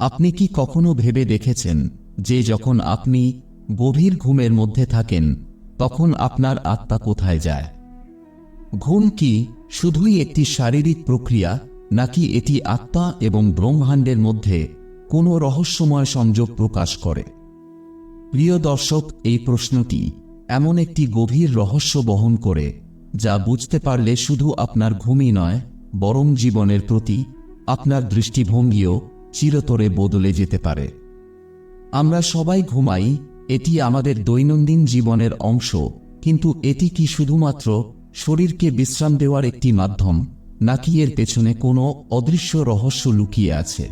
আপনি কি কখনো ভেবে দেখেছেন যে যখন আপনি গভীর ঘুমের মধ্যে থাকেন, তখন আপনার আত্মা কোথায় যায়? ঘুম কি শুধুই একটি শারীরিক প্রক্রিয়া, নাকি এটি আত্মা এবং ব্রহ্মাণ্ডের মধ্যে কোনো রহস্যময় সংযোগ প্রকাশ করে? প্রিয় দর্শক, এই প্রশ্নটি এমন একটি গভীর রহস্য বহন করে, যা বুঝতে পারলে শুধু আপনার ঘুমই নয়, বরং জীবনের প্রতি আপনার দৃষ্টিভঙ্গিও চিরতরে বদলে যেতে পারে। আমরা সবাই ঘুমাই, এটি আমাদের দৈনন্দিন জীবনের অংশ, কিন্তু এটি কি শুধুমাত্র শরীরকে বিশ্রাম দেওয়ার একটি মাধ্যম, নাকি এর পেছনে কোনো অদৃশ্য রহস্য লুকিয়ে আছে?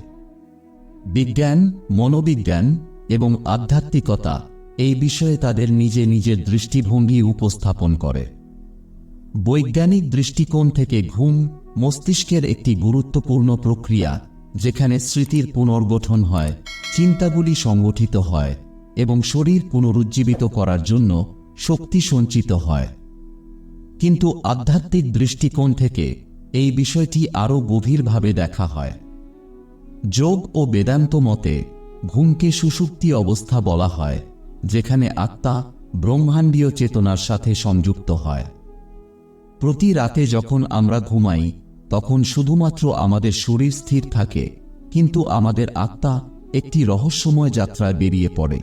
বিজ্ঞান, মনোবিজ্ঞান এবং আধ্যাত্মিকতা এই বিষয়ে তাদের নিজে নিজের দৃষ্টিভঙ্গি উপস্থাপন করে। বৈজ্ঞানিক দৃষ্টিকোণ থেকে ঘুম মস্তিষ্কের একটি গুরুত্বপূর্ণ প্রক্রিয়া যেখানে স্মৃতির পুনর্গঠন হয়, চিন্তাগুলি সংগঠিত হয় এবং শরীর পুনরুজ্জীবিত করার জন্য শক্তি সঞ্চিত হয়। কিন্তু আধ্যাত্মিক দৃষ্টিকোণ থেকে এই বিষয়টি আরও গভীরভাবে দেখা হয়। যোগ ও বেদান্ত মতে, ঘুমকে সুষুপ্তি অবস্থা বলা হয়, যেখানে আত্মা ব্রহ্মাণ্ডীয় চেতনার সাথে সংযুক্ত হয়। প্রতি রাতে যখন আমরা ঘুমাই তখন শুধুমাত্র আমাদের শরীর স্থির থাকে, কিন্তু আমাদের আত্মা একটি রহস্যময় যাত্রায় বেরিয়ে পড়ে।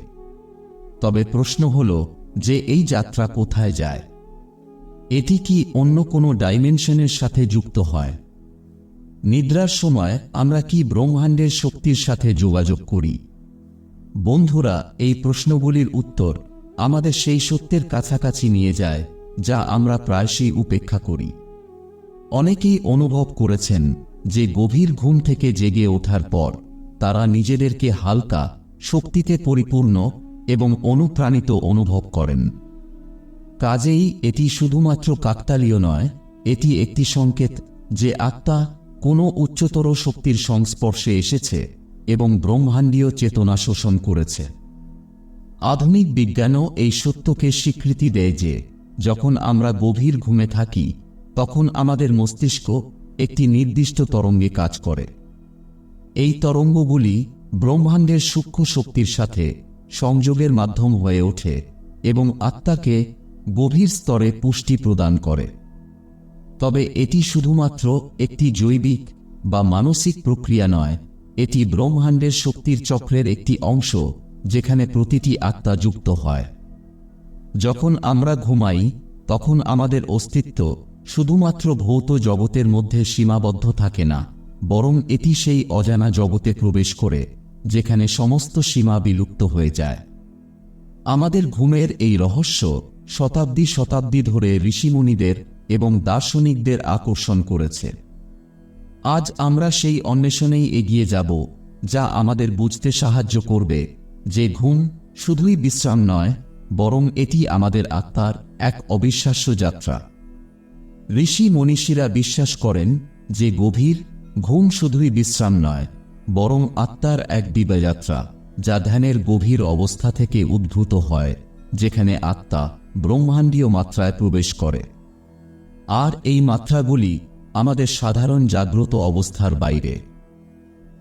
তবে প্রশ্ন হল যে এই যাত্রা কোথায় যায়? এটি কি অন্য কোনো ডাইমেনশনের সাথে যুক্ত হয়? নিদ্রার সময় আমরা কি ব্রহ্মাণ্ডের শক্তির সাথে যোগাযোগ করি? বন্ধুরা, এই প্রশ্নগুলির উত্তর আমাদের সেই সত্যের কাছাকাছি নিয়ে যায়, যা আমরা প্রায়শই উপেক্ষা করি। অনেকেই অনুভব করেছেন যে গভীর ঘুম থেকে জেগে ওঠার পর তারা নিজেদেরকে হালকা, শক্তিতে পরিপূর্ণ এবং অনুপ্রাণিত অনুভব করেন। কাজেই এটি শুধুমাত্র কাকতালীয় নয়, এটি একটি সংকেত যে আত্মা কোনো উচ্চতর শক্তির সংস্পর্শে এসেছে এবং ব্রহ্মাণ্ডীয় চেতনা শোষণ করেছে। আধুনিক বিজ্ঞানও এই সত্যকে স্বীকৃতি দেয় যে, যখন আমরা গভীর ঘুমে থাকি তখন আমাদের মস্তিষ্ক একটি নির্দিষ্ট তরঙ্গে কাজ করে। এই তরঙ্গগুলি ব্রহ্মাণ্ডের সূক্ষ্ম শক্তির সাথে সংযোগের মাধ্যম হয়ে ওঠে এবং আত্মাকে গভীর স্তরে পুষ্টি প্রদান করে। তবে এটি শুধুমাত্র একটি জৈবিক বা মানসিক প্রক্রিয়া নয়, এটি ব্রহ্মাণ্ডের শক্তির চক্রের একটি অংশ যেখানে প্রতিটি আত্মা যুক্ত হয়। যখন আমরা ঘুমাই, তখন আমাদের অস্তিত্ব শুধুমাত্র ভৌত জগতের মধ্যে সীমাবদ্ধ থাকে না, বরং এটি সেই অজানা জগতে প্রবেশ করে, যেখানে সমস্ত সীমা বিলুপ্ত হয়ে যায়। আমাদের ঘুমের এই রহস্য শতাব্দী শতাব্দী ধরে ঋষিমুনিদের এবং দার্শনিকদের আকর্ষণ করেছে। আজ আমরা সেই অন্বেষণেই এগিয়ে যাব, যা আমাদের বুঝতে সাহায্য করবে, যে ঘুম শুধুই বিশ্রাম নয়, বরং এটি আমাদের আত্মার এক অবিশ্বাস্য যাত্রা। ঋষি মনীষীরা বিশ্বাস করেন যে গভীর, ঘুম শুধুই বিশ্রাম নয়, বরং আত্মার এক দিবাযাত্রা যা ধ্যানের গভীর অবস্থা থেকে উদ্ভূত হয়, যেখানে আত্মা ব্রহ্মাণ্ডীয় মাত্রায় প্রবেশ করে। আর এই মাত্রাগুলি আমাদের সাধারণ জাগ্রত অবস্থার বাইরে।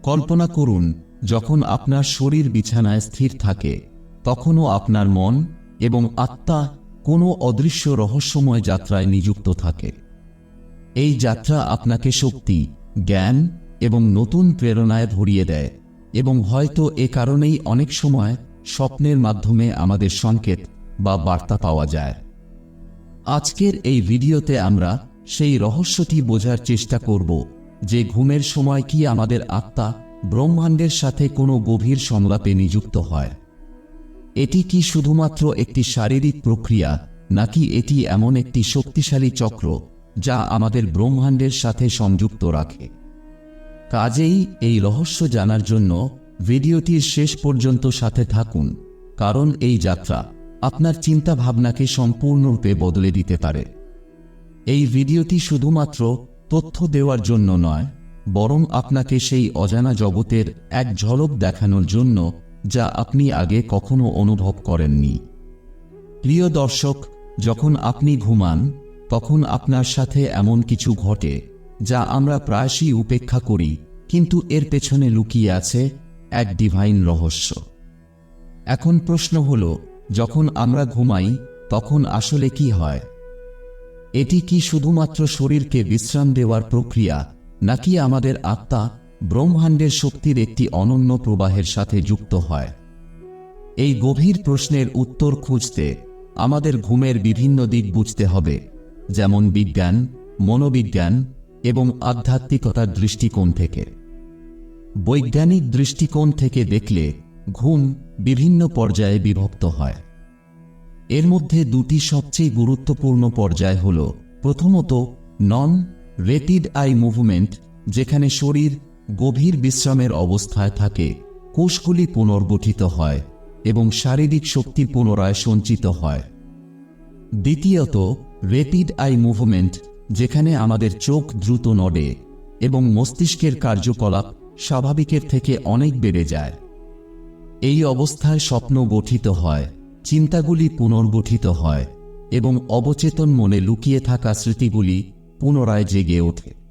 কল্পনা করুন, যখন আপনার শরীর বিছানায় স্থির থাকে, তখনও আপনার মন এবং আত্মা কোনো অদৃশ্য রহস্যময় যাত্রায় নিযুক্ত থাকে। এই যাত্রা আপনাকে শক্তি, জ্ঞান এবং নতুন প্রেরণায় ভরিয়ে দেয় এবং হয়তো এ কারণেই অনেক সময় স্বপ্নের মাধ্যমে আমাদের সংকেত বা বার্তা পাওয়া যায়। আজকের এই ভিডিওতে আমরা সেই রহস্যটি বোঝার চেষ্টা করব যে ঘুমের সময় কি আমাদের আত্মা ব্রহ্মাণ্ডের সাথে কোনো গভীর সংলাপে নিযুক্ত হয়। এটি কি শুধুমাত্র একটি শারীরিক প্রক্রিয়া, নাকি এটি এমন একটি শক্তিশালী চক্র, যা আমাদের ব্রহ্মাণ্ডের সাথে সংযুক্ত রাখে? কাজেই এই রহস্য জানার জন্য ভিডিওটির শেষ পর্যন্ত সাথে থাকুন, কারণ এই যাত্রা আপনার চিন্তা ভাবনাকে সম্পূর্ণরূপে বদলে দিতে পারে। এই ভিডিওটি শুধুমাত্র তথ্য দেওয়ার জন্য নয়, বরং আপনাকে সেই অজানা জগতের এক ঝলক দেখানোর জন্য যা আপনি আগে কখনো অনুভব করেননি। প্রিয় দর্শক, যখন আপনি ঘুমান, তখন আপনার সাথে এমন কিছু ঘটে, যা আমরা প্রায়শই উপেক্ষা করি, কিন্তু এর পেছনে লুকিয়ে আছে এক ডিভাইন রহস্য। এখন প্রশ্ন হল, যখন আমরা ঘুমাই, তখন আসলে কি হয়? এটি কি শুধুমাত্র শরীরকে বিশ্রাম দেওয়ার প্রক্রিয়া, নাকি আমাদের আত্মা ব্রহ্মাণ্ডের শক্তির একটি অনন্য প্রবাহের সাথে যুক্ত হয়। এই গভীর প্রশ্নের উত্তর খুঁজতে আমাদের ঘুমের বিভিন্ন দিক বুঝতে হবে, যেমন বিজ্ঞান, মনোবিজ্ঞান এবং আধ্যাত্মিকতার দৃষ্টিকোণ থেকে। বৈজ্ঞানিক দৃষ্টিকোণ থেকে দেখলে ঘুম বিভিন্ন পর্যায়ে বিভক্ত হয়। এর মধ্যে দুটি সবচেয়ে গুরুত্বপূর্ণ পর্যায় হল, প্রথমত নন রেপিড আই মুভমেন্ট, যেখানে শরীর গভীর বিশ্রামের অবস্থায় থাকে, কোষগুলি পুনর্গঠিত হয় এবং শারীরিক শক্তি পুনরায় সঞ্চিত হয়। দ্বিতীয়ত রেপিড আই মুভমেন্ট যেখানে আমাদের চোখ দ্রুত নড়ে এবং মস্তিষ্কের কার্যকলাপ স্বাভাবিকের থেকে অনেক বেড়ে যায়। এই অবস্থায় স্বপ্ন গঠিত হয়, চিন্তাগুলি পুনর্গঠিত হয় এবং অবচেতন মনে লুকিয়ে থাকা স্মৃতিগুলি পুনরায় জেগে ওঠে।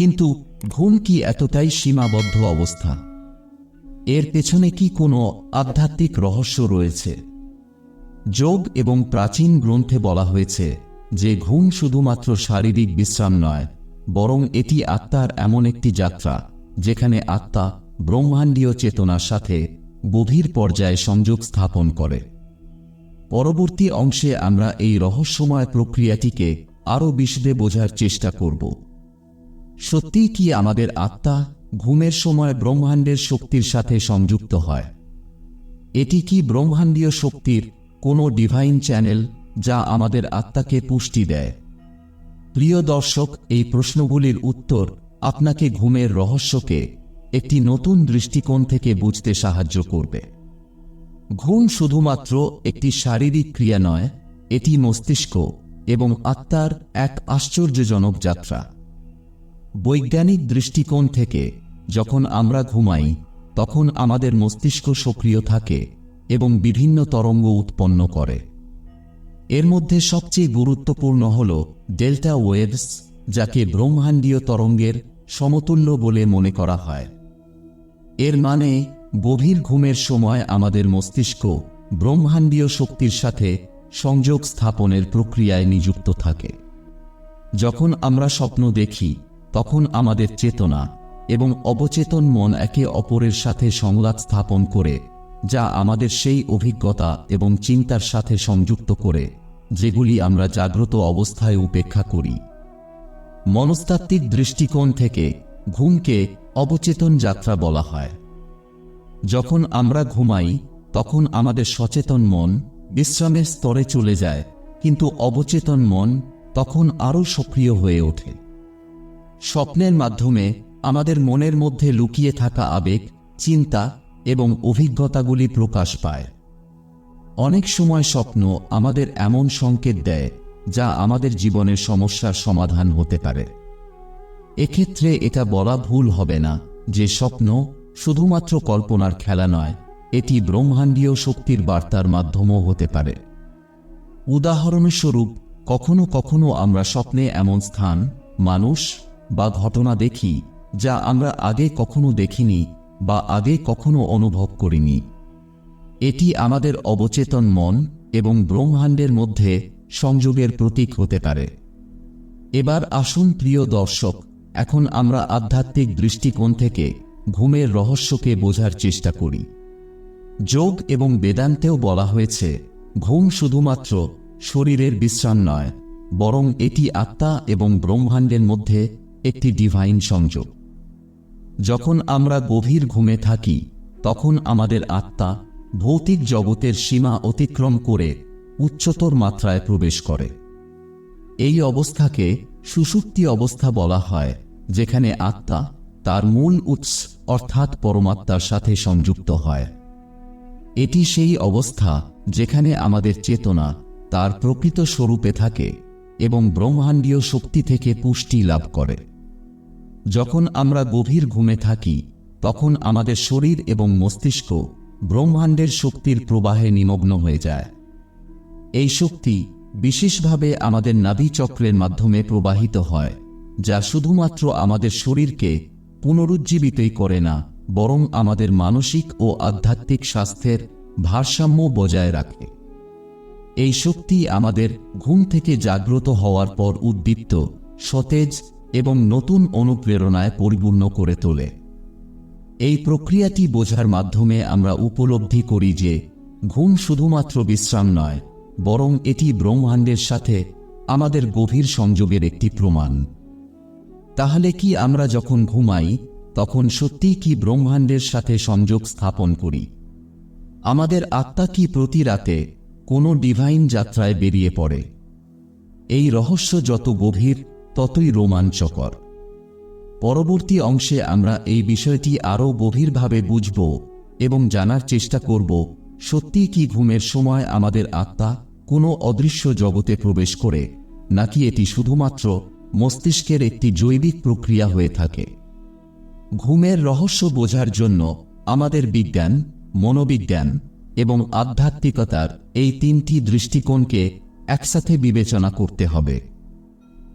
কিন্তু ঘুম কি এতটাই সীমাবদ্ধ অবস্থা। এর পেছনে কি কোনো আধ্যাত্মিক রহস্য রয়েছে? যোগ এবং প্রাচীন গ্রন্থে বলা হয়েছে যে ঘুম শুধুমাত্র শারীরিক বিশ্রাম নয়, বরং এটি আত্মার এমন একটি যাত্রা, যেখানে আত্মা ব্রহ্মাণ্ডীয় চেতনার সাথে গভীর পর্যায়ে সংযোগ স্থাপন করে। পরবর্তী অংশে আমরা এই রহস্যময় প্রক্রিয়াটিকে আরও বিশদে বোঝার চেষ্টা করব। সত্যিই কি আমাদের আত্মা ঘুমের সময় ব্রহ্মাণ্ডের শক্তির সাথে সংযুক্ত হয়? এটি কি ব্রহ্মাণ্ডীয় শক্তির কোনো ডিভাইন চ্যানেল যা আমাদের আত্মাকে পুষ্টি দেয়? প্রিয় দর্শক, এই প্রশ্নগুলির উত্তর আপনাকে ঘুমের রহস্যকে একটি নতুন দৃষ্টিকোণ থেকে বুঝতে সাহায্য করবে। ঘুম শুধুমাত্র একটি শারীরিক ক্রিয়া নয়, এটি মস্তিষ্ক এবং আত্মার এক আশ্চর্যজনক যাত্রা। বৈজ্ঞানিক দৃষ্টিকোণ থেকে, যখন আমরা ঘুমাই, তখন আমাদের মস্তিষ্ক সক্রিয় থাকে এবং বিভিন্ন তরঙ্গ উৎপন্ন করে। এর মধ্যে সবচেয়ে গুরুত্বপূর্ণ হল ডেল্টা ওয়েভস, যাকে ব্রহ্মাণ্ডীয় তরঙ্গের সমতুল্য বলে মনে করা হয়। এর মানে গভীর ঘুমের সময় আমাদের মস্তিষ্ক ব্রহ্মাণ্ডীয় শক্তির সাথে সংযোগ স্থাপনের প্রক্রিয়ায় নিযুক্ত থাকে। যখন আমরা স্বপ্ন দেখি তখন আমাদের চেতনা এবং অবচেতন মন একে অপরের সাথে সংলাপ স্থাপন করে, যা আমাদের সেই অভিজ্ঞতা এবং চিন্তার সাথে সংযুক্ত করে, যেগুলি আমরা জাগ্রত অবস্থায় উপেক্ষা করি। মনস্তাত্ত্বিক দৃষ্টিকোণ থেকে ঘুমকে অবচেতন যাত্রা বলা হয়। যখন আমরা ঘুমাই, তখন আমাদের সচেতন মন বিশ্রামের স্তরে চলে যায়, কিন্তু অবচেতন মন তখন আরও সক্রিয় হয়ে ওঠে। স্বপ্নের মাধ্যমে আমাদের মনের মধ্যে লুকিয়ে থাকা আবেগ, চিন্তা এবং অভিজ্ঞতাগুলি প্রকাশ পায়। অনেক সময় স্বপ্ন আমাদের এমন সংকেত দেয়, যা আমাদের জীবনের সমস্যার সমাধান হতে পারে। এক্ষেত্রে এটা বলা ভুল হবে না যে স্বপ্ন শুধুমাত্র কল্পনার খেলা নয়, এটি ব্রহ্মাণ্ডীয় শক্তির বার্তার মাধ্যমও হতে পারে। উদাহরণস্বরূপ, কখনো কখনো আমরা স্বপ্নে এমন স্থান, মানুষ বা ঘটনা দেখি, যা আমরা আগে কখনো দেখিনি বা আগে কখনো অনুভব করিনি। এটি আমাদের অবচেতন মন এবং ব্রহ্মাণ্ডের মধ্যে সংযোগের প্রতীক হতে পারে। এবার আসুন, প্রিয় দর্শক, এখন আমরা আধ্যাত্মিক দৃষ্টিকোণ থেকে ঘুমের রহস্যকে বোঝার চেষ্টা করি। যোগ এবং বেদান্তেও বলা হয়েছে, ঘুম শুধুমাত্র শরীরের বিশ্রাম নয়, বরং এটি আত্মা এবং ব্রহ্মাণ্ডের মধ্যে একটি ডিভাইন সংযোগ। যখন আমরা গভীর ঘুমে থাকি, তখন আমাদের আত্মা ভৌতিক জগতের সীমা অতিক্রম করে উচ্চতর মাত্রায় প্রবেশ করে। এই অবস্থাকে সুষুপ্তি অবস্থা বলা হয়, যেখানে আত্মা তার মূল উৎস অর্থাৎ পরমাত্মার সাথে সংযুক্ত হয়। এটি সেই অবস্থা যেখানে আমাদের চেতনা তার প্রকৃত স্বরূপে থাকে এবং ব্রহ্মাণ্ডীয় শক্তি থেকে পুষ্টি লাভ করে। যখন আমরা গভীর ঘুমে থাকি, তখন আমাদের শরীর এবং মস্তিষ্ক ব্রহ্মাণ্ডের শক্তির প্রবাহে নিমগ্ন হয়ে যায়। এই শক্তি বিশেষভাবে আমাদের নাভি চক্রের মাধ্যমে প্রবাহিত হয়, যা শুধুমাত্র আমাদের শরীরকে পুনরুজ্জীবিতই করে না, বরং আমাদের মানসিক ও আধ্যাত্মিক স্বাস্থ্যের ভারসাম্য বজায় রাখে। এই শক্তি আমাদের ঘুম থেকে জাগ্রত হওয়ার পর উদ্দীপ্ত, সতেজ এবং নতুন অনুপ্রেরণায় পরিপূর্ণ করে তোলে। এই প্রক্রিয়াটি বোঝার মাধ্যমে আমরা উপলব্ধি করি যে, ঘুম শুধুমাত্র বিশ্রাম নয়, বরং এটি ব্রহ্মাণ্ডের সাথে আমাদের গভীর সংযোগের একটি প্রমাণ। তাহলে কি আমরা যখন ঘুমাই, তখন সত্যিই কি ব্রহ্মাণ্ডের সাথে সংযোগ স্থাপন করি? আমাদের আত্মা কি প্রতি রাতে কোনো ডিভাইন যাত্রায় বেরিয়ে পড়ে? এই রহস্য যত গভীর ততই রোমাঞ্চকর। পরবর্তী অংশে আমরা এই বিষয়টি আরও গভীরভাবে বুঝব এবং জানার চেষ্টা করব সত্যি কি ঘুমের সময় আমাদের আত্মা কোনো অদৃশ্য জগতে প্রবেশ করে, নাকি এটি শুধুমাত্র মস্তিষ্কের একটি জৈবিক প্রক্রিয়া হয়ে থাকে। ঘুমের রহস্য বোঝার জন্য আমাদের বিজ্ঞান, মনোবিজ্ঞান এবং আধ্যাত্মিকতার এই তিনটি দৃষ্টিকোণকে একসাথে বিবেচনা করতে হবে।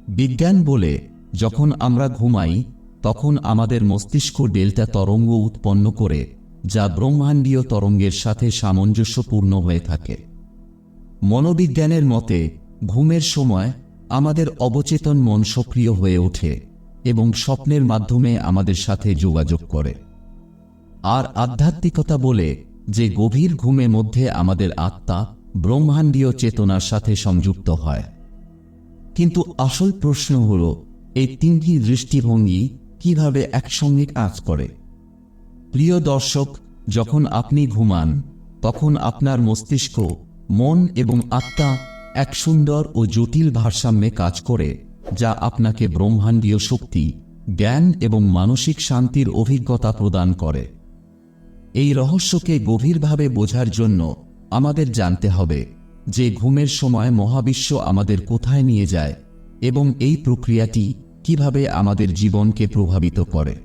বিজ্ঞান বলে, যখন আমরা ঘুমাই, তখন আমাদের মস্তিষ্ক ডেল্টা তরঙ্গ উৎপন্ন করে, যা ব্রহ্মাণ্ডীয় তরঙ্গের সাথে সামঞ্জস্যপূর্ণ হয়ে থাকে। মনোবিজ্ঞানের মতে, ঘুমের সময় আমাদের অবচেতন মন সক্রিয় হয়ে ওঠে এবং স্বপ্নের মাধ্যমে আমাদের সাথে যোগাযোগ করে। আর আধ্যাত্মিকতা বলে যে গভীর ঘুমে মধ্যে আমাদের আত্মা ব্রহ্মাণ্ডীয় চেতনার সাথে সংযুক্ত হয়। কিন্তু আসল প্রশ্ন হল, এই তিনটি দৃষ্টিভঙ্গি কীভাবে একসঙ্গে কাজ করে? প্রিয় দর্শক, যখন আপনি ঘুমান, তখন আপনার মস্তিষ্ক, মন এবং আত্মা এক সুন্দর ও জটিল ভারসাম্যে কাজ করে, যা আপনাকে ব্রহ্মাণ্ডীয় শক্তি, জ্ঞান এবং মানসিক শান্তির অভিজ্ঞতা প্রদান করে। এই রহস্যকে গভীরভাবে বোঝার জন্য আমাদের জানতে হবে যে ঘুমের সময় মহাবিশ্ব আমাদের কোথায় নিয়ে যায় এবং এই প্রক্রিয়াটি কীভাবে আমাদের জীবনকে প্রভাবিত করে।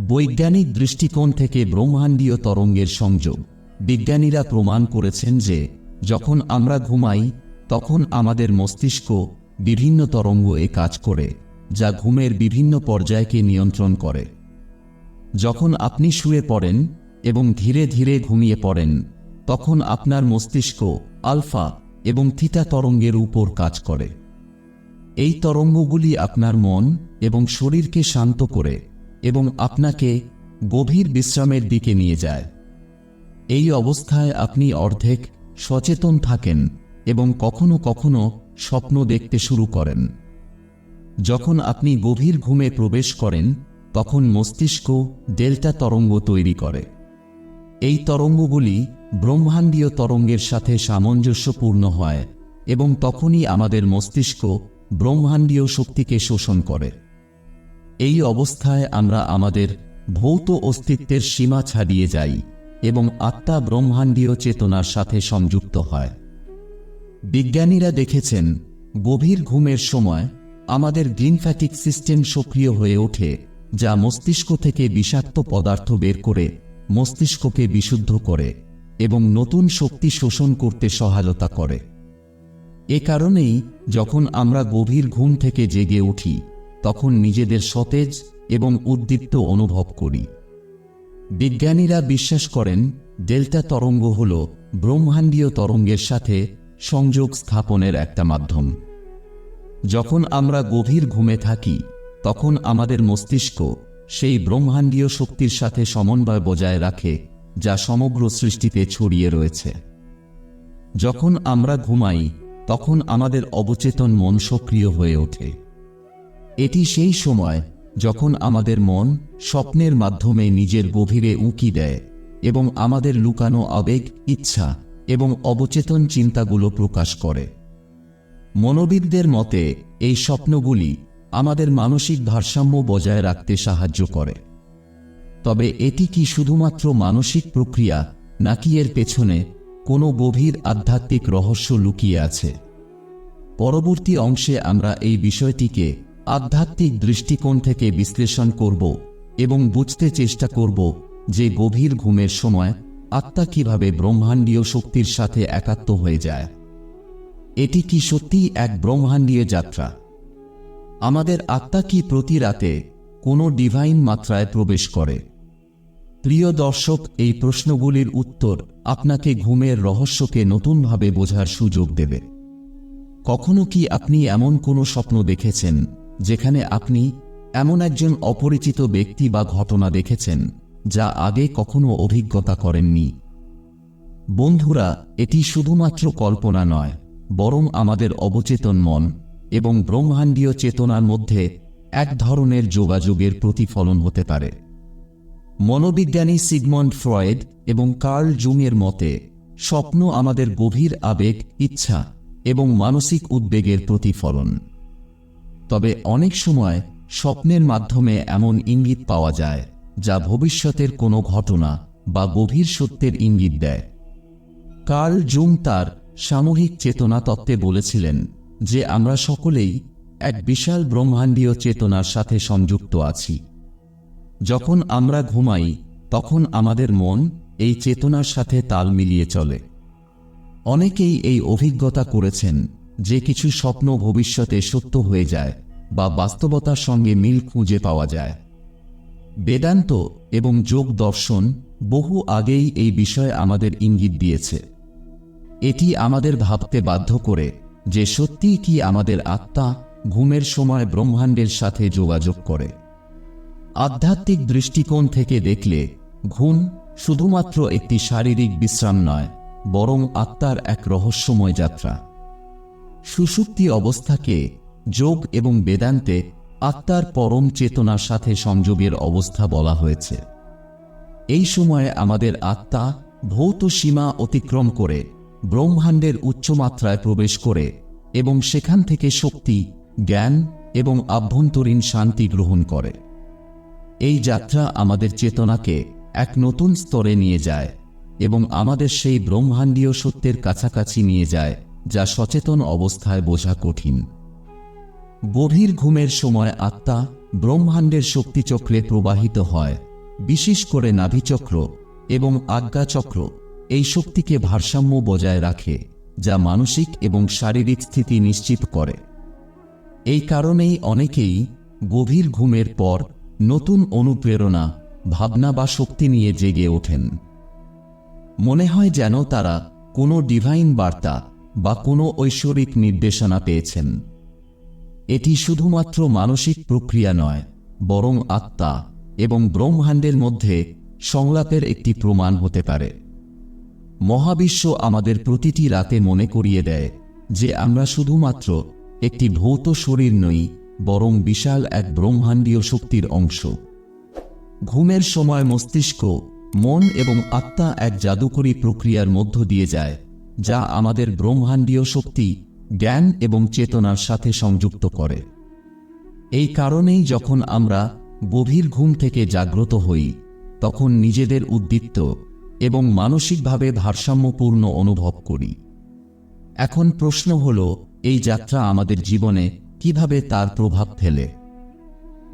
বৈজ্ঞানিক দৃষ্টিকোণ থেকে ব্রহ্মাণ্ডীয় তরঙ্গের সংযোগ। বিজ্ঞানীরা প্রমাণ করেছেন যে, যখন আমরা ঘুমাই, তখন আমাদের মস্তিষ্ক বিভিন্ন তরঙ্গ এ কাজ করে, যা ঘুমের বিভিন্ন পর্যায়কে নিয়ন্ত্রণ করে। যখন আপনি শুয়ে পড়েন এবং ধীরে ধীরে ঘুমিয়ে পড়েন, তখন আপনার মস্তিষ্ক আলফা এবং থিতা তরঙ্গের উপর কাজ করে। এই তরঙ্গগুলি আপনার মন এবং শরীরকে শান্ত করে এবং আপনাকে গভীর বিশ্রামের দিকে নিয়ে যায়। এই অবস্থায় আপনি অর্ধেক সচেতন থাকেন এবং কখনো কখনো স্বপ্ন দেখতে শুরু করেন। যখন আপনি গভীর ঘুমে প্রবেশ করেন, তখন মস্তিষ্ক ডেল্টা তরঙ্গ তৈরি করে। এই তরঙ্গগুলি ব্রহ্মাণ্ডীয় তরঙ্গের সাথে সামঞ্জস্যপূর্ণ হয় এবং তখনই আমাদের মস্তিষ্ক ব্রহ্মাণ্ডীয় শক্তিকে শোষণ করে। এই অবস্থায় আমরা আমাদের ভৌত অস্তিত্বের সীমা ছাড়িয়ে যাই এবং আত্মা ব্রহ্মাণ্ডীয় চেতনার সাথে সংযুক্ত হয়। বিজ্ঞানীরা দেখেছেন, গভীর ঘুমের সময় আমাদের গ্রিনফ্যাটিক সিস্টেম সক্রিয় হয়ে ওঠে, যা মস্তিষ্ক থেকে বিষাক্ত পদার্থ বের করে মস্তিষ্ককে বিশুদ্ধ করে। এবং নতুন শক্তি শোষণ করতে সহায়তা করে। এ কারণেই যখন আমরা গভীর ঘুম থেকে জেগে উঠি, তখন নিজেদের সতেজ এবং উদ্দীপ্ত অনুভব করি। বিজ্ঞানীরা বিশ্বাস করেন, ডেল্টা তরঙ্গ হল ব্রহ্মাণ্ডীয় তরঙ্গের সাথে সংযোগ স্থাপনের একটা মাধ্যম। যখন আমরা গভীর ঘুমে থাকি, তখন আমাদের মস্তিষ্ক সেই ব্রহ্মাণ্ডীয় শক্তির সাথে সমন্বয় বজায় রাখে যা সমগ্র সৃষ্টিতে ছড়িয়ে রয়েছে। যখন আমরা ঘুমাই, তখন আমাদের অবচেতন মন সক্রিয় হয়ে ওঠে। এটি সেই সময় যখন আমাদের মন স্বপ্নের মাধ্যমে নিজের গভীরে উঁকি দেয় এবং আমাদের লুকানো আবেগ, ইচ্ছা এবং অবচেতন চিন্তাগুলো প্রকাশ করে। মনোবিদদের মতে, এই স্বপ্নগুলি আমাদের মানসিক ভারসাম্য বজায় রাখতে সাহায্য করে। তবে এটি কি শুধুমাত্র মানসিক প্রক্রিয়া, নাকি এর পেছনে কোনো গভীর আধ্যাত্মিক রহস্য লুকিয়ে আছে? পরবর্তী অংশে আমরা এই বিষয়টিকে আধ্যাত্মিক দৃষ্টিকোণ থেকে বিশ্লেষণ করব এবং বুঝতে চেষ্টা করব যে গভীর ঘুমের সময় আত্মা কীভাবে ব্রহ্মাণ্ডীয় শক্তির সাথে একাত্ম হয়ে যায়। এটি কি সত্যিই এক ব্রহ্মাণ্ডীয় যাত্রা? আমাদের আত্মা কি প্রতি রাতে কোনো ডিভাইন মাত্রায় প্রবেশ করে? প্রিয় দর্শক, এই প্রশ্নগুলির উত্তর আপনাকে ঘুমের রহস্যকে নতুনভাবে বোঝার সুযোগ দেবে। কখনো কি আপনি এমন কোনো স্বপ্ন দেখেছেন, যেখানে আপনি এমন একজন অপরিচিত ব্যক্তি বা ঘটনা দেখেছেন, যা আগে কখনো অভিজ্ঞতা করেননি? বন্ধুরা, এটি শুধুমাত্র কল্পনা নয়, বরং আমাদের অবচেতন মন এবং ব্রহ্মাণ্ডীয় চেতনার মধ্যে এক ধরনের যোগাযোগের প্রতিফলন হতে পারে। মনোবিজ্ঞানী সিগমন্ড ফ্রয়েড এবং কার্ল জুংয়ের মতে, স্বপ্ন আমাদের গভীর আবেগ, ইচ্ছা এবং মানসিক উদ্বেগের প্রতিফলন। তবে অনেক সময় স্বপ্নের মাধ্যমে এমন ইঙ্গিত পাওয়া যায়, যা ভবিষ্যতের কোনো ঘটনা বা গভীর সত্যের ইঙ্গিত দেয়। কার্ল জুং তার সামূহিক চেতনা তত্ত্বে বলেছিলেন যে আমরা সকলেই এক বিশাল ব্রহ্মাণ্ডীয় চেতনার সাথে সংযুক্ত আছি। যখন আমরা ঘুমাই, তখন আমাদের মন এই চেতনার সাথে তাল মিলিয়ে চলে। অনেকেই এই অভিজ্ঞতা করেছেন যে কিছু স্বপ্ন ভবিষ্যতে সত্য হয়ে যায় বা বাস্তবতার সঙ্গে মিল খুঁজে পাওয়া যায়। বেদান্ত এবং যোগ দর্শন বহু আগেই এই বিষয়ে আমাদের ইঙ্গিত দিয়েছে। এটি আমাদের ভাবতে বাধ্য করে যে সত্যিই কি আমাদের আত্মা ঘুমের সময় ব্রহ্মাণ্ডের সাথে যোগাযোগ করে। আধ্যাত্মিক দৃষ্টিকোণ থেকে দেখলে ঘুম শুধুমাত্র একটি শারীরিক বিশ্রাম নয়, বরং আত্মার এক রহস্যময় যাত্রা। সুষুপ্তি অবস্থাকে যোগ এবং বেদান্তে আত্মার পরম চেতনার সাথে সংযোগের অবস্থা বলা হয়েছে। এই সময়ে আমাদের আত্মা ভৌত সীমা অতিক্রম করে, ব্রহ্মাণ্ডের উচ্চমাত্রায় প্রবেশ করে এবং সেখান থেকে শক্তি, জ্ঞান এবং আভ্যন্তরীণ শান্তি গ্রহণ করে। এই যাত্রা আমাদের চেতনাকে এক নতুন স্তরে নিয়ে যায় এবং আমাদের সেই ব্রহ্মাণ্ডীয় সত্যের কাছাকাছি নিয়ে যায়, যা সচেতন অবস্থায় বোঝা কঠিন। গভীর ঘুমের সময় আত্মা ব্রহ্মাণ্ডের শক্তিচক্রে প্রবাহিত হয়, বিশেষ করে নাভিচক্র এবং আজ্ঞাচক্র। এই শক্তিকে ভারসাম্য বজায় রাখে, যা মানসিক এবং শারীরিক স্থিতি নিশ্চিত করে। এই কারণেই অনেকেই গভীর ঘুমের পর নতুন অনুপ্রেরণা, ভাবনা বা শক্তি নিয়ে জেগে ওঠেন। মনে হয় যেন তারা কোনো ডিভাইন বার্তা বা কোনো ঐশ্বরিক নির্দেশনা পেয়েছেন। এটি শুধুমাত্র মানসিক প্রক্রিয়া নয়, বরং আত্মা এবং ব্রহ্মাণ্ডের মধ্যে সংলাপের একটি প্রমাণ হতে পারে। মহাবিশ্ব আমাদের প্রতিটি রাতে মনে করিয়ে দেয় যে আমরা শুধুমাত্র একটি ভৌত শরীর নই বরং বিশাল এক ব্রহ্মাণ্ডীয় শক্তির অংশ। ঘুমের সময় মস্তিষ্ক, মন এবং আত্মা এক জাদুকরী প্রক্রিয়ার মধ্য দিয়ে যায়, যা আমাদের ব্রহ্মাণ্ডীয় শক্তি, জ্ঞান এবং চেতনার সাথে সংযুক্ত করে। এই কারণেই যখন আমরা গভীর ঘুম থেকে জাগ্রত হই, তখন নিজেদের উদ্দীপ্ত এবং মানসিকভাবে ভারসাম্যপূর্ণ অনুভব করি। এখন প্রশ্ন হল, এই যাত্রা আমাদের জীবনে কীভাবে তার প্রভাব ফেলে?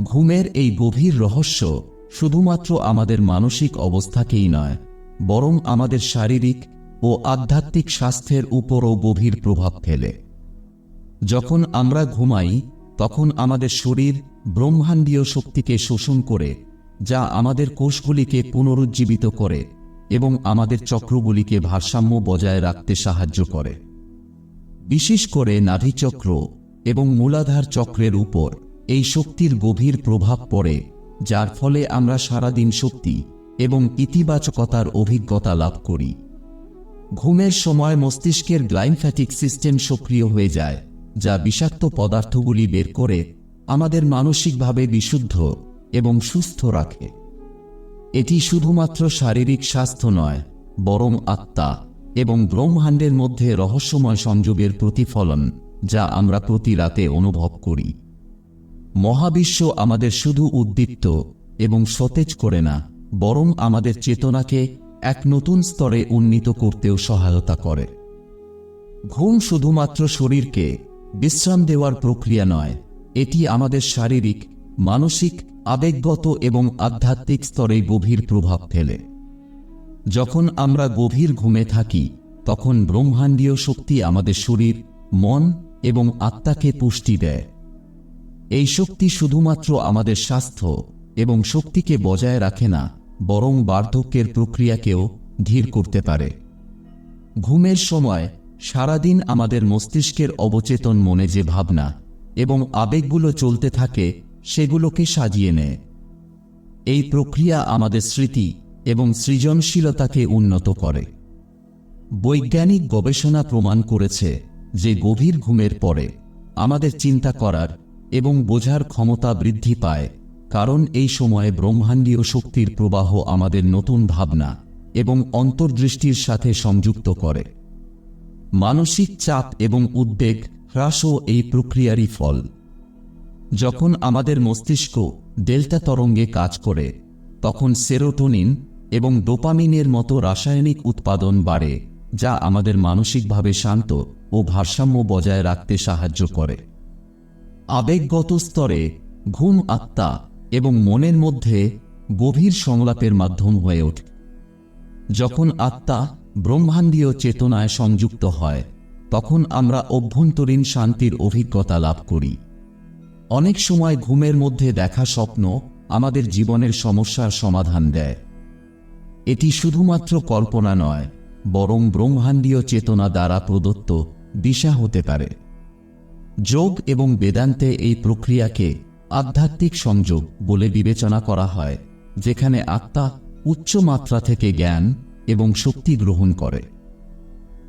ঘুমের এই গভীর রহস্য শুধুমাত্র আমাদের মানসিক অবস্থাকেই নয়, বরং আমাদের শারীরিক ও আধ্যাত্মিক স্বাস্থ্যের উপরও গভীর প্রভাব ফেলে। যখন আমরা ঘুমাই, তখন আমাদের শরীর ব্রহ্মাণ্ডীয় শক্তিকে শোষণ করে, যা আমাদের কোষগুলিকে পুনরুজ্জীবিত করে এবং আমাদের চক্রগুলিকে ভারসাম্য বজায় রাখতে সাহায্য করে। বিশেষ করে নাভিচক্র এবং মূলাধার চক্রের উপর এই শক্তির গভীর প্রভাব পড়ে, যার ফলে আমরা সারাদিন শক্তি এবং ইতিবাচকতার অভিজ্ঞতা লাভ করি। ঘুমের সময় মস্তিষ্কের গ্লাইমফ্যাটিক সিস্টেম সক্রিয় হয়ে যায়, যা বিষাক্ত পদার্থগুলি বের করে আমাদের মানসিকভাবে বিশুদ্ধ এবং সুস্থ রাখে। এটি শুধুমাত্র শারীরিক স্বাস্থ্য নয়, বরং আত্মা এবং ব্রহ্মাণ্ডের মধ্যে রহস্যময় সংযোগের প্রতিফলন। যা আমরা প্রতি রাতে অনুভব করি। মহাবিশ্ব আমাদের শুধু উদ্দীপ্ত এবং সতেজ করে না, বরং আমাদের চেতনাকে এক নতুন স্তরে উন্নীত করতেও সহায়তা করে। ঘুম শুধুমাত্র শরীরকে বিশ্রাম দেওয়ার প্রক্রিয়া নয়, এটি আমাদের শারীরিক, মানসিক, আবেগগত এবং আধ্যাত্মিক স্তরে গভীর প্রভাব ফেলে। যখন আমরা গভীর ঘুমে থাকি, তখন ব্রহ্মাণ্ডীয় শক্তি আমাদের শরীর, মন এবং আত্মাকে পুষ্টি দেয়। এই শক্তি শুধুমাত্র আমাদের স্বাস্থ্য এবং শক্তিকে বজায় রাখে না, বরং বার্ধক্যের প্রক্রিয়াকেও ধীর করতে পারে। ঘুমের সময় সারাদিন আমাদের মস্তিষ্কের অবচেতন মনে যে ভাবনা এবং আবেগগুলো চলতে থাকে, সেগুলোকে সাজিয়ে নেয়। এই প্রক্রিয়া আমাদের স্মৃতি এবং সৃজনশীলতাকে উন্নত করে। বৈজ্ঞানিক গবেষণা প্রমাণ করেছে যে গভীর ঘুমের পরে আমাদের চিন্তা করার এবং বোঝার ক্ষমতা বৃদ্ধি পায়, কারণ এই সময়ে ব্রহ্মাণ্ডীয় শক্তির প্রবাহ আমাদের নতুন ভাবনা এবং অন্তর্দৃষ্টির সাথে সংযুক্ত করে। মানসিক চাপ এবং উদ্বেগ হ্রাসও এই প্রক্রিয়ারই ফল। যখন আমাদের মস্তিষ্ক ডেল্টা তরঙ্গে কাজ করে, তখন সেরোটোনিন এবং ডোপামিনের মতো রাসায়নিক উৎপাদন বাড়ে, যা আমাদের মানসিকভাবে শান্ত ও ভারসাম্য বজায় রাখতে সাহায্য করে। আবেগগত স্তরে ঘুম আত্মা এবং মনের মধ্যে গভীর সংলাপের মাধ্যম হয়ে ওঠে। যখন আত্মা ব্রহ্মাণ্ডীয় চেতনায় সংযুক্ত হয়, তখন আমরা অভ্যন্তরীণ শান্তির অভিজ্ঞতা লাভ করি। অনেক সময় ঘুমের মধ্যে দেখা স্বপ্ন আমাদের জীবনের সমস্যার সমাধান দেয়। এটি শুধুমাত্র কল্পনা নয়, বরং ব্রহ্মাণ্ডীয় চেতনা দ্বারা প্রদত্ত দিশা হতে পারে। যোগ এবং বেদান্তে এই প্রক্রিয়াকে আধ্যাত্মিক সংযোগ বলে বিবেচনা করা হয়, যেখানে আত্মা উচ্চ মাত্রা থেকে জ্ঞান এবং শক্তি গ্রহণ করে।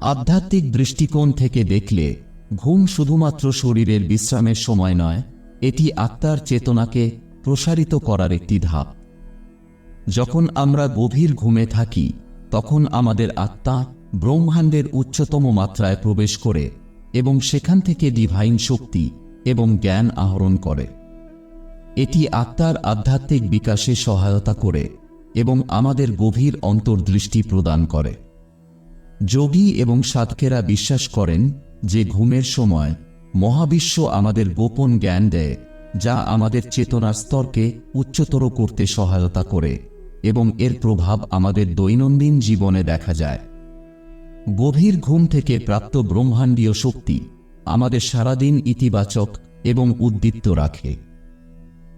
আধ্যাত্মিক দৃষ্টিকোণ থেকে দেখলে ঘুম শুধুমাত্র শরীরের বিশ্রামের সময় নয়, এটি আত্মার চেতনাকে প্রসারিত করার একটি ধাপ। যখন আমরা গভীর ঘুমে থাকি, তখন আমাদের আত্মা ব্রহ্মাণ্ডের উচ্চতম মাত্রায় প্রবেশ করে এবং সেখান থেকে ডিভাইন শক্তি এবং জ্ঞান আহরণ করে। এটি আত্মার আধ্যাত্মিক বিকাশে সহায়তা করে এবং আমাদের গভীর অন্তর্দৃষ্টি প্রদান করে। যোগী এবং সাধকেরা বিশ্বাস করেন যে ঘুমের সময় মহাবিশ্ব আমাদের গোপন জ্ঞান দেয়, যা আমাদের চেতনার স্তরকে উচ্চতর করতে সহায়তা করে এবং এর প্রভাব আমাদের দৈনন্দিন জীবনে দেখা যায়। গভীর ঘুম থেকে প্রাপ্ত ব্রহ্মাণ্ডীয় শক্তি আমাদের সারাদিন ইতিবাচক এবং উদ্দীপ্ত রাখে।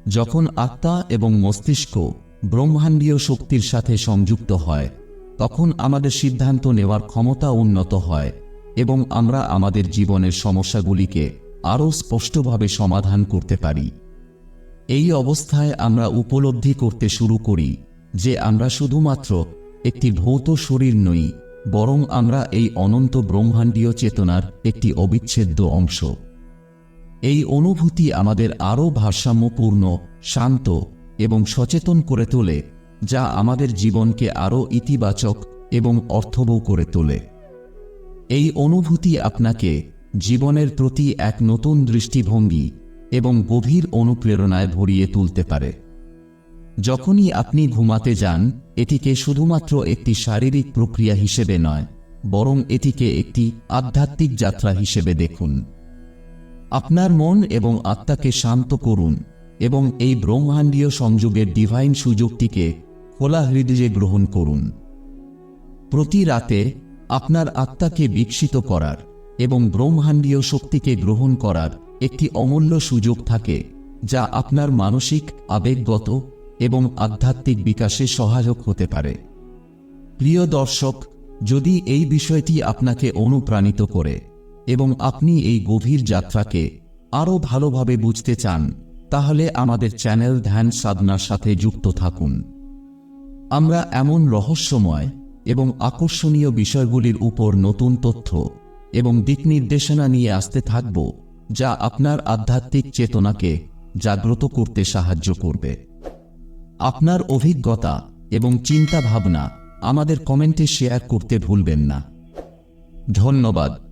যখন আত্মা এবং মস্তিষ্ক ব্রহ্মাণ্ডীয় শক্তির সাথে সংযুক্ত হয়, তখন আমাদের সিদ্ধান্ত নেওয়ার ক্ষমতা উন্নত হয় এবং আমরা আমাদের জীবনের সমস্যাগুলিকে আরও স্পষ্টভাবে সমাধান করতে পারি। এই অবস্থায় আমরা উপলব্ধি করতে শুরু করি যে আমরা শুধুমাত্র একটি ভৌত শরীর নই বরং আমরা এই অনন্ত ব্রহ্মাণ্ডীয় চেতনার একটি অবিচ্ছেদ্য অংশ। এই অনুভূতি আমাদের আরও ভারসাম্যপূর্ণ, শান্ত এবং সচেতন করে তোলে, যা আমাদের জীবনকে আরও ইতিবাচক এবং অর্থবহ করে তোলে। এই অনুভূতি আপনাকে জীবনের প্রতি এক নতুন দৃষ্টিভঙ্গি এবং গভীর অনুপ্রেরণায় ভরিয়ে তুলতে পারে। যখনই আপনি ঘুমাতে যান, এটিকে শুধুমাত্র একটি শারীরিক প্রক্রিয়া হিসেবে নয়, বরং এটিকে একটি আধ্যাত্মিক যাত্রা হিসেবে দেখুন। আপনার মন এবং আত্মাকে শান্ত করুন এবং এই ব্রহ্মাণ্ডীয় সংযোগের ডিভাইন সুযোগটিকে খোলা হৃদয়ে গ্রহণ করুন। প্রতি রাতে আপনার আত্মাকে বিকশিত করার এবং ব্রহ্মাণ্ডীয় শক্তিকে গ্রহণ করার একটি অমূল্য সুযোগ থাকে, যা আপনার মানসিক, আবেগগত এবং আধ্যাত্মিক বিকাশে সহায়ক হতে পারে। প্রিয় দর্শক, যদি এই বিষয়টি আপনাকে অনুপ্রাণিত করে এবং আপনি এই গভীর যাত্রাকে আরও ভালোভাবে বুঝতে চান, তাহলে আমাদের চ্যানেল ধ্যান সাধনার সাথে যুক্ত থাকুন। আমরা এমন রহস্যময় এবং আকর্ষণীয় বিষয়গুলির উপর নতুন তথ্য এবং দিক নির্দেশনা নিয়ে আসতে থাকব, যা আপনার আধ্যাত্মিক চেতনাকে জাগ্রত করতে সাহায্য করবে। আপনার অভিজ্ঞতা এবং চিন্তা ভাবনা আমাদের কমেন্টে শেয়ার করতে ভুলবেন না। ধন্যবাদ।